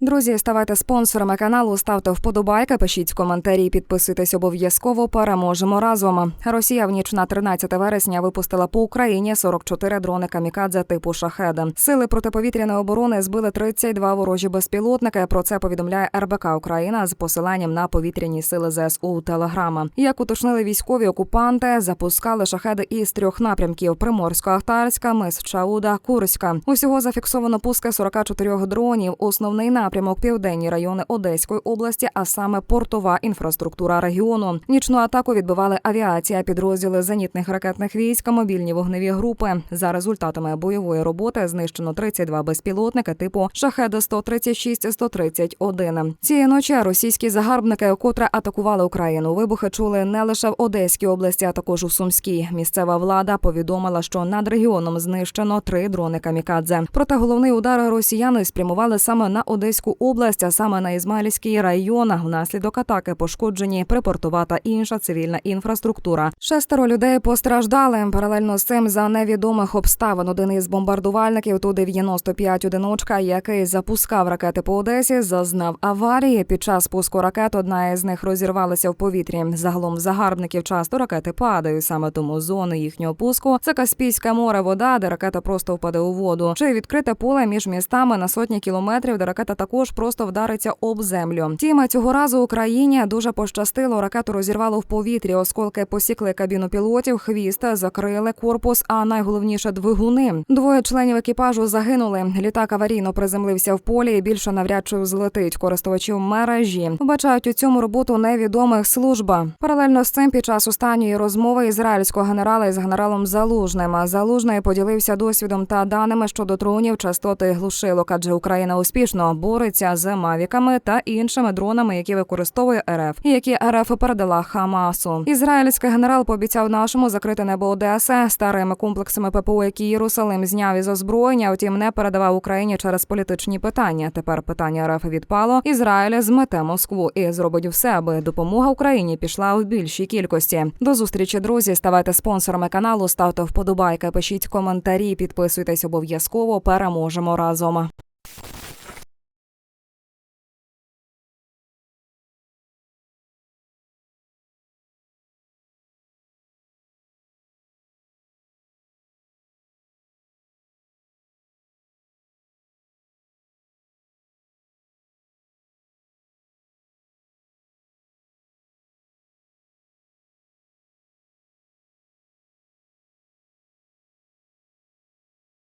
Друзі, ставайте спонсорами каналу, ставте вподобайки, пишіть коментарі, підписуйтесь обов'язково. Переможемо разом. Росія в ніч на 13 вересня випустила по Україні 44 дрони камікадзе типу шахеда. Сили протиповітряної оборони збили 32 ворожі безпілотники. Про це повідомляє РБК Україна з посиланням на повітряні сили ЗСУ Телеграма. Як уточнили військові окупанти, запускали шахеди із трьох напрямків: Приморсько-Ахтарська, Мис Чауда, Курська. Усього зафіксовано пуски 44 дронів. Основний напрямок південні райони Одеської області, а саме портова інфраструктура регіону. Нічну атаку відбивали авіація, підрозділи зенітних ракетних військ, мобільні вогневі групи. За результатами бойової роботи знищено 32 безпілотники типу шахеда 136 131 Цієї ночі російські загарбники, котре атакували Україну. Вибухи чули не лише в Одеській області, а також у Сумській. Місцева влада повідомила, що над регіоном знищено три дрони камікадзе. Проте головний удар росіяни спрямували саме на Одеську область, а саме на Ізмаїльський район. Внаслідок атаки пошкоджені припортова та інша цивільна інфраструктура. Шестеро людей постраждали. Паралельно з цим за невідомих обставин один із бомбардувальників ту 95 одиночка, який запускав ракети по Одесі, зазнав аварії. Під час пуску ракет одна із них розірвалася в повітрі. Загалом загарбників часто ракети падають. Саме тому зони їхнього пуску це Каспійське море, вода, де ракета просто впаде у воду, чи відкрите поле між містами на сотні кілометрів, де ракета також просто вдариться об землю. Тіма цього разу Україні дуже пощастило. Ракету розірвало в повітрі. Осколки посікли кабіну пілотів, хвіст закрили корпус. А найголовніше двигуни. Двоє членів екіпажу загинули. Літак аварійно приземлився в полі і більше навряд чи взлетить користувачів мережі. Вбачають у цьому роботу невідомих служба. Паралельно з цим під час останньої розмови ізраїльського генерала із генералом Залужним Залужний поділився досвідом та даними щодо дронів частоти глушилок, адже Україна успішно бореться з мавіками та іншими дронами, які використовує РФ, і які РФ передала Хамасу. Ізраїльський генерал пообіцяв нашому закрити небо Одеси старими комплексами ППО, які Єрусалим зняв із озброєння. Втім, не передавав Україні через політичні питання. Тепер питання РФ відпало. Ізраїль змете Москву і зробить все, аби допомога Україні пішла у більшій кількості. До зустрічі, друзі. Ставайте спонсорами каналу, ставте вподобайки, пишіть коментарі, підписуйтесь обов'язково. Переможемо разом.